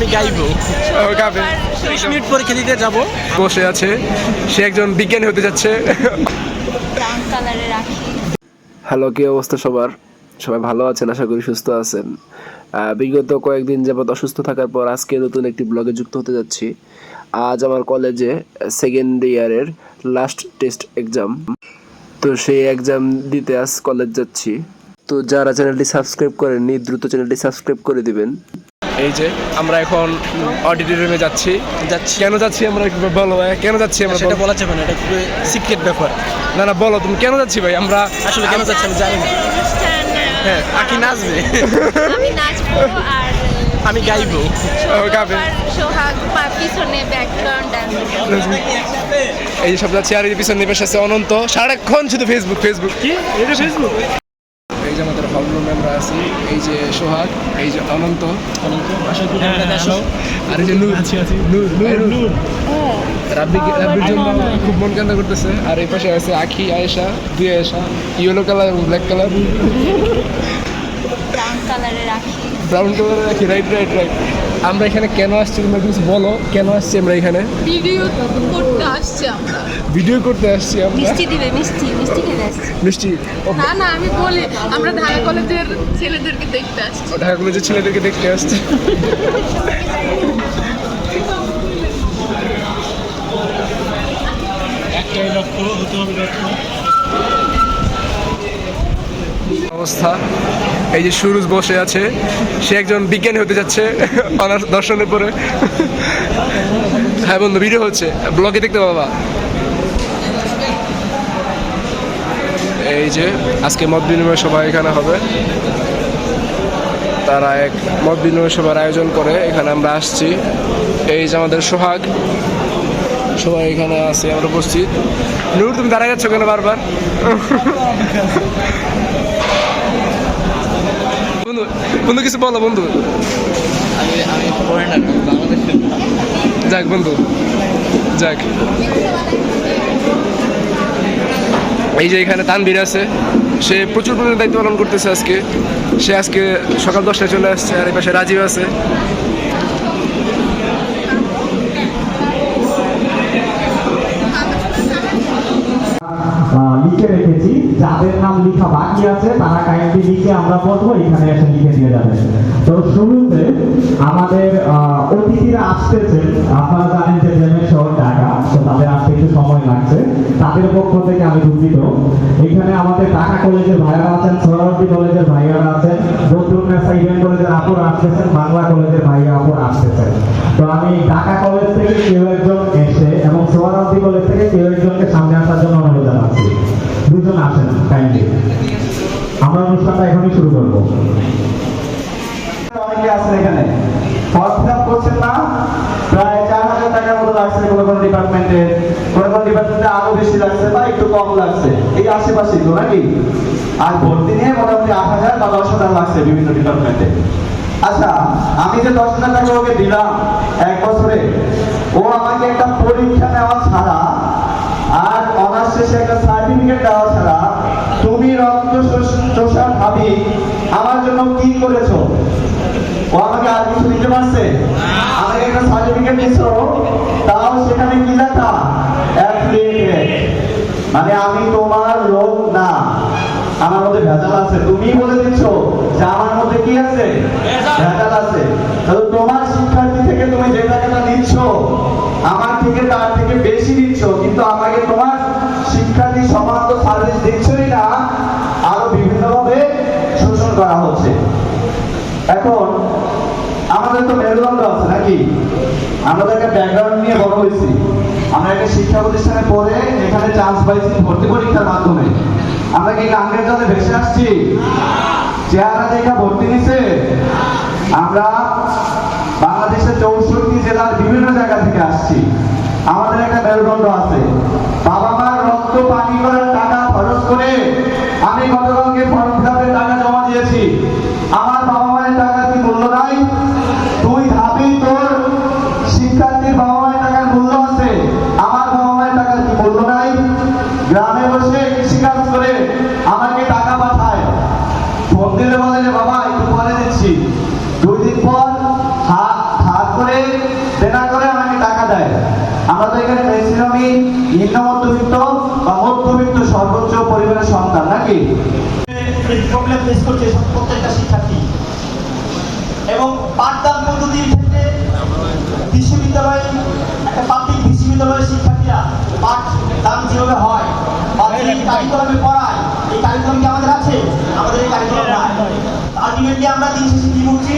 আমি গাইবো। ও গাবে। তিরিশ মিনিট পরীক্ষা দিতে যাব। বসে আছে। সে একজন বিজ্ঞানী হতে যাচ্ছে। ব্রাউন কালারে রাখি। হ্যালো কি অবস্থা সবার? সবাই ভালো আছেন? আশা করি সুস্থ আছেন। বিগত কয়েকদিন যাবৎ অসুস্থ থাকার পর আজকে নতুন একটি ব্লগে যুক্ত হতে যাচ্ছি। আজ আমার কলেজে সেকেন্ড ইয়ারের লাস্ট টেস্ট এক্সাম তো সেই এক্সাম দিতে আজ কলেজ যাচ্ছি। তো যারা চ্যানেলটি সাবস্ক্রাইব করেননি দ্রুত চ্যানেলটি সাবস্ক্রাইব করে দিবেন। এই যে আমরা এখন অডিটোরিয়ামে যাচ্ছি। যাচ্ছি। কেন যাচ্ছি আমরা একটু বলো ভাই, কেন যাচ্ছি আমরা? সেটা বলা যাবে না এটা খুবই সিক্রেট ব্যাপার। না না বলো তুমি কেন যাচ্ছি ভাই? আমরা আসলে কেন যাচ্ছি আমি জানি না। হ্যাঁ আকি নাচবে। আমি নাচবো আর আমি গাইবো। ও, গাবে। সোহাগ পিছনে ব্যাকগ্রাউন্ড ডান্স এই সব যাচ্ছি আর এই পিছনে নিবেশ আছে অনন্ত। সারাক্ষণ শুধু ফেসবুক ফেসবুক কি? এটা ফেসবুক এই যে আমাদের হলরুম আমরা আছি এই যে সোহাগ এই যে অনন্ত। আর এই যে নূর। নূর নূর। নূর। রাব্বি রাব্বির জন্য খুব মন কান্না করতেছে। আর এই পাশে আছে আখি আয়েশা দুই আয়েশা। ইয়েলো কালার এবং ব্ল্যাক কালার। ব্রাউন কালারে রাখি রাখি রাইট রাইট রাইট আমরা এখানে কেন আসছি তোমরা কিছু বলো? কেন আসছি আমরা এখানে? ভিডিও করতে আসছি আমরা। ভিডিও করতে আসছি আমরা। মিষ্টি দিবে মিষ্টি মিষ্টি খেতে আসছি। মিষ্টি না না আমি বলি আমরা ঢাকা কলেজের ছেলেদেরকে দেখতে আসছি। ঢাকা কলেজের ছেলেদেরকে দেখতে আসছি। অবস্থা। এই যে সুরুজ বসে আছে সে একজন বিজ্ঞানী হতে যাচ্ছে অনার্স দর্শনের পরে। হ্যাঁ বন্ধু ভিডিও হচ্ছে। ব্লগে দেখতে পাবা। এই যে আজকে মত বিনিময় সভা এখানে হবে। তারা এক মত বিনিময় সভার আয়োজন করে এখানে আমরা আসছি। এই যে আমাদের সোহাগ সবাই এখানে আছে আমরা উপস্থিত। নূর তুমি দাঁড়া যাচ্ছ কেন বারবার? বন্ধু বন্ধু কিছু বলো বন্ধু। যাক বন্ধু। যাক। এই যে এখানে তানবির আছে, সে প্রচুর পরিমাণে দায়িত্ব পালন করতেছে আজকে। সে আজকে সকাল দশটায় চলে আসছে আর এই পাশে রাজীব আছে। যাদের নাম লেখা বাকি আছে, তারা কাইন্ডলি লিখে আমরা পড়ব, এখানে এসে লিখে দিয়ে যাবেন তো শুরুতে আমাদের অতিথিরা আসতেছেন আপনারা জানেন যে জেমের শহর ঢাকা, তো তাদের আসতে একটু সময় লাগছে। তাদের পক্ষ থেকে আমি দুঃখিত। এখানে আমাদের ঢাকা কলেজের ভাইয়ারা আছেন সোহরাওয়ার্দী কলেজের ভাইয়ারা আছেন বদরুন্নেসা ইভেন কলেজের আপুর আসতেছেন, বাংলা কলেজের ভাইয়া আপুর আসতেছেন। তো আমি ঢাকা কলেজ থেকে কেউ একজন দুজন আসেন কাইন্ডলি আমরা অনুষ্ঠানটা এখনই শুরু করব। অনেকে আছেন এখানে। ফর্ম ফিল আপ করছেন না, প্রায় চার হাজার টাকার মতো লাগছে কোনো কোনো ডিপার্টমেন্টে কোনো কোনো ডিপার্টমেন্টে আরও বেশি লাগছে বা একটু কম লাগছে। এই আশেপাশে তো নাকি? আর ভর্তি নিয়ে মোটামুটি আট হাজার বা দশ হাজার লাগছে বিভিন্ন ডিপার্টমেন্টে আচ্ছা আমি যে দশ হাজার টাকা ওকে দিলাম এক বছরে, ও আমাকে একটা পরীক্ষা নেওয়া ছাড়া আর অনার্স শেষে একটা সার্টিফিকেট দেওয়া ছাড়া তুমি রক্ত শোষ- চোষা ভাবি, আমার জন্য কি করেছ? ও আমাকে আর কিছু দিতে পারছে? আমাকে একটা সার্টিফিকেট দিছো তাও সেখানে কি লেখা? মানে আমি তোমার লোক না। আমার মধ্যে ভেজাল আছে। তুমি বলে দিচ্ছ যে আমার মধ্যে কি আছে? ভেজাল আছে। তাহলে তোমার শিক্ষার্থী থেকে তুমি যে টাকাটা নিচ্ছ, আমার থেকে তার থেকে বেশি নিচ্ছ, কিন্তু আমাকে তোমার আছে নাকি আমাদের একটা ব্যাকগ্রাউন্ড নিয়ে বড় হয়েছি। আমরা একটা শিক্ষা প্রতিষ্ঠানে পড়ে এখানে চান্স পাইছি ভর্তি পরীক্ষার মাধ্যমে। আমরা কি গাঙ্গের জলে ভেসে আসছি? চেহারা দেখা ভর্তি নিছে? আমরা বাংলাদেশের চৌষট্টি জেলার বিভিন্ন জায়গা থেকে আসছি। আমাদের একটা মেরুদণ্ড আছে। বাবা মার রক্ত পানি করার টাকা খরচ করে আমি গতকালকে ফর্ম ফিল টাকা জমা দিয়েছি। আমার যদি বাবা মায়ের টাকার মূল্য আছে। আমার বাবা মায়ের টাকার কি মূল্য নাই? গ্রামে বসে কৃষিকাজ করে আমাকে টাকা পাঠায়। ফোন দিলে বলে যে, বাবা, একটু পরে দিচ্ছি। দুই দিন পর হাত হাত করে, দেনা করে আমাকে টাকা দেয়। আমরা তো এখানে ম্যাক্সিমামই নিম্ন মধ্যবিত্ত বা মধ্যবিত্ত সর্বোচ্চ পরিবারের সন্তান, নাকি? প্রবলেম ফেস করছে প্রত্যেকটা শিক্ষার্থী। এবং পাঠদান পদ্ধতির বিশ্ববিদ্যালয় একটা পাবলিক বিশ্ববিদ্যালয়ের শিক্ষার্থীরা পাঠ দান যেভাবে হয় বা যে কারিকুলামে পড়ায় এই কারিকুলাম কি আমাদের আছে? আমাদের এই কারিকুলাম নাই। আলটিমেটলি আমরা দিন শেষে কি করছি?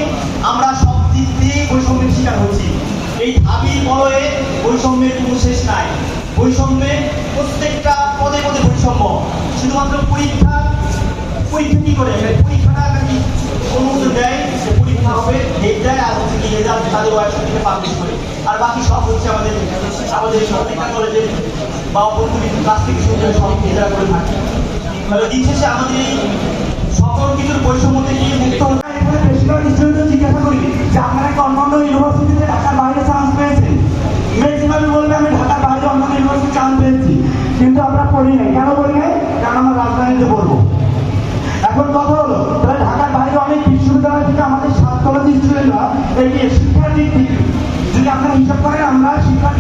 আমরা সব দিক দিয়ে বৈষম্যের শিকার হচ্ছি। এই ঢাবি বলয়ে বৈষম্যের কোনো শেষ নাই। বৈষম্যে প্রত্যেকটা পদে পদে বৈষম্য। শুধুমাত্র পরীক্ষা পরীক্ষা কি করে? পরীক্ষাটা নাকি অনুমোদন দেয়? হবে ডেট দেয়, আর হচ্ছে কি রেজাল্ট তাদের ওয়েবসাইট পাবলিশ করে। আর বাকি সব হচ্ছে আমাদের আমাদের প্রত্যেকটা কলেজের বা অপরগুলির কাছ থেকে শুরু করে সব নিজেরা করে থাকে। তাহলে দিন শেষে আমাদের এই সকল কিছুর বৈষম্য থেকে মুক্ত হতে বেশিরভাগ কিন্তু আমরা পড়ি নাই। কেন পড়ি নাই? আমরা রাজধানীতে পড়ব। এখন কথা হলো, তাহলে ঢাকার বাইরে অনেক বিশ্ববিদ্যালয় থেকে কলেজের স্টুডেন্টরা এই থেকে যদি আপনারা হিসাব করেন, আমরা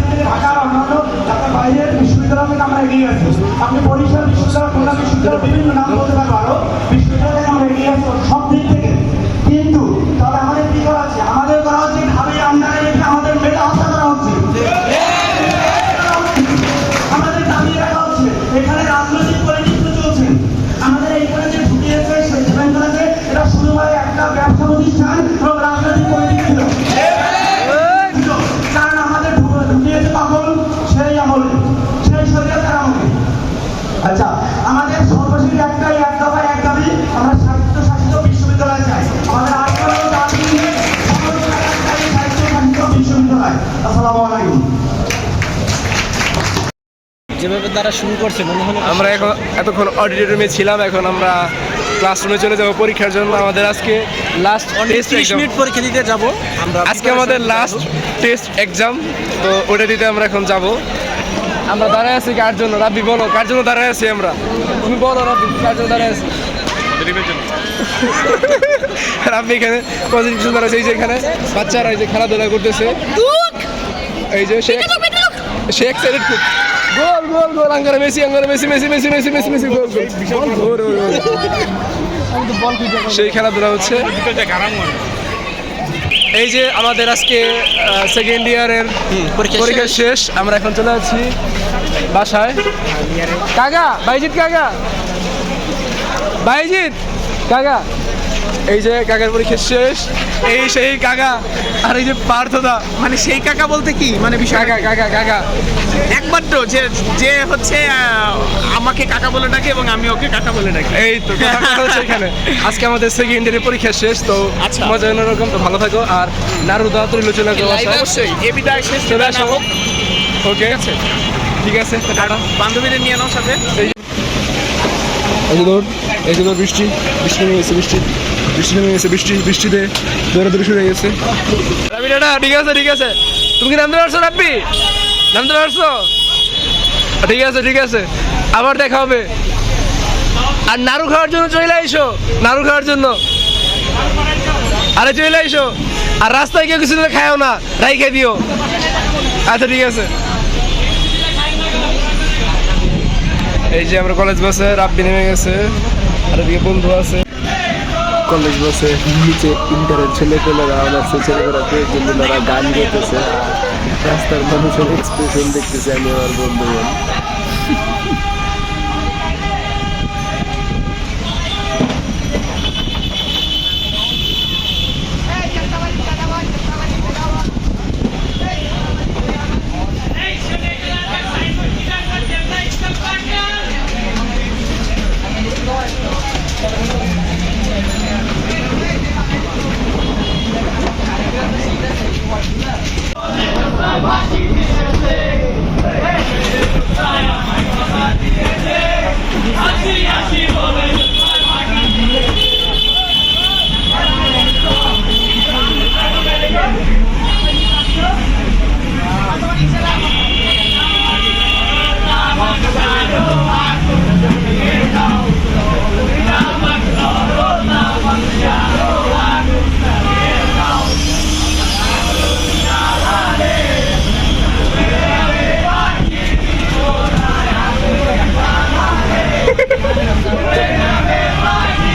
থেকে ঢাকার অন্যান্য ঢাকার বাইরের বিশ্ববিদ্যালয় থেকে আমরা এগিয়ে আছি আপনি বরিশাল বিশ্ববিদ্যালয়, খুলনা বিশ্ববিদ্যালয়, বিভিন্ন নাম বিশ্ববিদ্যালয় আসসালামু আলাইকুম। যেভাবে তারা শুরু করছে মনে হলো আমরা এখন এতক্ষণ অডিটোরিয়ামে ছিলাম এখন আমরা ক্লাসরুমে চলে যাব পরীক্ষার জন্য। আমাদের আজকে লাস্ট টেস্ট মিনিট পরীক্ষা দিতে যাব। আমরা আজকে আমাদের লাস্ট টেস্ট এক্সাম তো ওটা দিতে আমরা এখন যাব। আমরা দাঁড়ায় আছি কার জন্য? রাব্বি বলো কার জন্য দাঁড়ায় আছি আমরা? তুমি বলো রাব্বি কার জন্য দাঁড়ায় আছি? রাব্বি এখানে পজিটিভ দাঁড়াচ্ছে এই যে এখানে বাচ্চারা এই যে খেলাধুলা করতেছে। এই যে সে সে এক্সাইটেড খুব। গোল গোল গোল আঙ্গারে Messi আঙ্গারে Messi Messi Messi Messi Messi Messi goal goal. সেই খেলাধুলা হচ্ছে। এই যে আমাদের আজকে সেকেন্ড ইয়ারের পরীক্ষা পরীক্ষা শেষ। আমরা এখন চলে যাচ্ছি বাসায়। কাকা বাইজিৎ কাকা। বাইজিৎ কাকা। এই যে কাকার পরীক্ষা শেষ এই সেই কাকা। আর এই যে পার্থদা মানে সেই কাকা বলতে কি? মানে বিষয় কাকা কাকা কাকা। একমাত্র যে যে হচ্ছে আমাকে কাকা বলে ডাকে এবং আমি ওকে কাকা বলে ডাকি। এই তো এখানে। আজকে আমাদের সেকেন্ড ইয়ারের পরীক্ষা শেষ তো আচ্ছা। মজা অন্যরকম তো ভালো থাকো। আর নারুদা ত্রিলোচনা করো অবশ্যই এ বিদায় শেষ চলে আসো। হোক। ওকে আছে। ঠিক আছে বান্ধবীদের নিয়ে নাও সাথে। এই এই যে বৃষ্টি বৃষ্টি নেমে গেছে, বৃষ্টি। বৃষ্টি নেমে গেছে, বৃষ্টি বৃষ্টিতে দৌড়াদৌড়ি শুরু হয়ে গেছে। রাবি টাটা ঠিক আছে ঠিক আছে। তুমি কি নামতে পারছ, রাব্বি? নামতে পারছ? ঠিক আছে ঠিক আছে। আবার দেখা হবে। আর নাড়ু খাওয়ার জন্য চলে আইসো নাড়ু খাওয়ার জন্য। আরে চলে আইসো আর রাস্তায় কেউ কিছু খায়ও না, রাইখে দিও। আচ্ছা ঠিক আছে। এই যে আমরা কলেজ বাসে রাব্বি নেমে গেছে। আর এদিকে বন্ধু আছে। কলেজ বসে নিচে ইন্টারের ছেলেপেলেরা অনার্সের ছেলেপেলেরা পেয়েছেন গান গেতেছে। রাস্তার মানুষের এক্সপ্রেশন দেখতেছে আমি আমার বন্ধু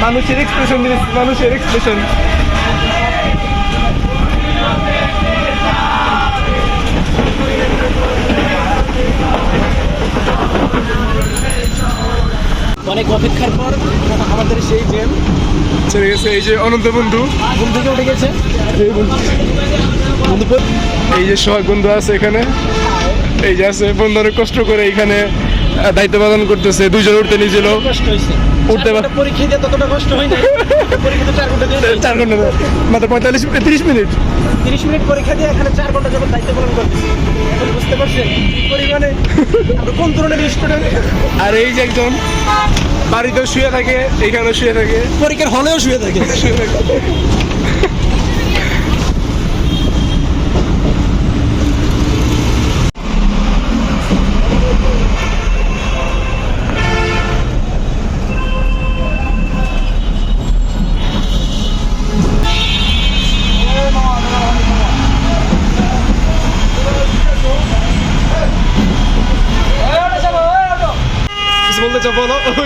মানুষের এক্সপ্রেশন মানুষের এক্সপ্রেশন অনেক অপেক্ষার পর আমাদের সেই ট্রেন চলে গেছে এই যে অনন্ত বন্ধু। থেকে উঠে গেছে। বন্ধু। এই যে সোহাগ বন্ধু আছে এখানে। এই যে আছে বন্ধু অনেক কষ্ট করে এখানে দায়িত্ব পালন করতেছে দুজন উঠতে নিয়েছিল। কষ্ট হয়েছে। উঠতে পারে পরীক্ষা দিয়ে ততটা কষ্ট হয় না পরীক্ষা চার ঘণ্টা দিয়ে চার ঘণ্টা মাত্র পঁয়তাল্লিশ তিরিশ মিনিট। তিরিশ মিনিট পরীক্ষা দিয়ে এখানে চার ঘণ্টা যখন দায়িত্ব পালন করতেছি। এখন বুঝতে পারছেন পরিমাণে কোন ধরনের স্টুডেন্ট আর এই যে একজন বাড়িতেও শুয়ে থাকে এখানেও শুয়ে থাকে। পরীক্ষার হলেও শুয়ে থাকে। শুয়ে থাকে।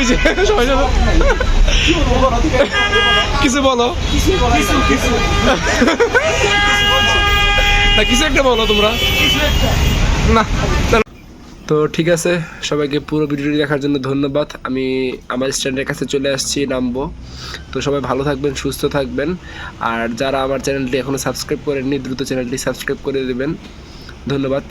ওই যে, সবাই কিছু বলো। না, কিছু একটা বলো তোমরা। না তো ঠিক আছে, সবাইকে পুরো ভিডিওটি দেখার জন্য ধন্যবাদ। আমি আমার স্ট্যান্ডের কাছে চলে আসছি, নামবো। তো সবাই ভালো থাকবেন, সুস্থ থাকবেন। আর যারা আমার চ্যানেলটি এখনও সাবস্ক্রাইব করেননি, দ্রুত চ্যানেলটি সাবস্ক্রাইব করে দেবেন। ধন্যবাদ।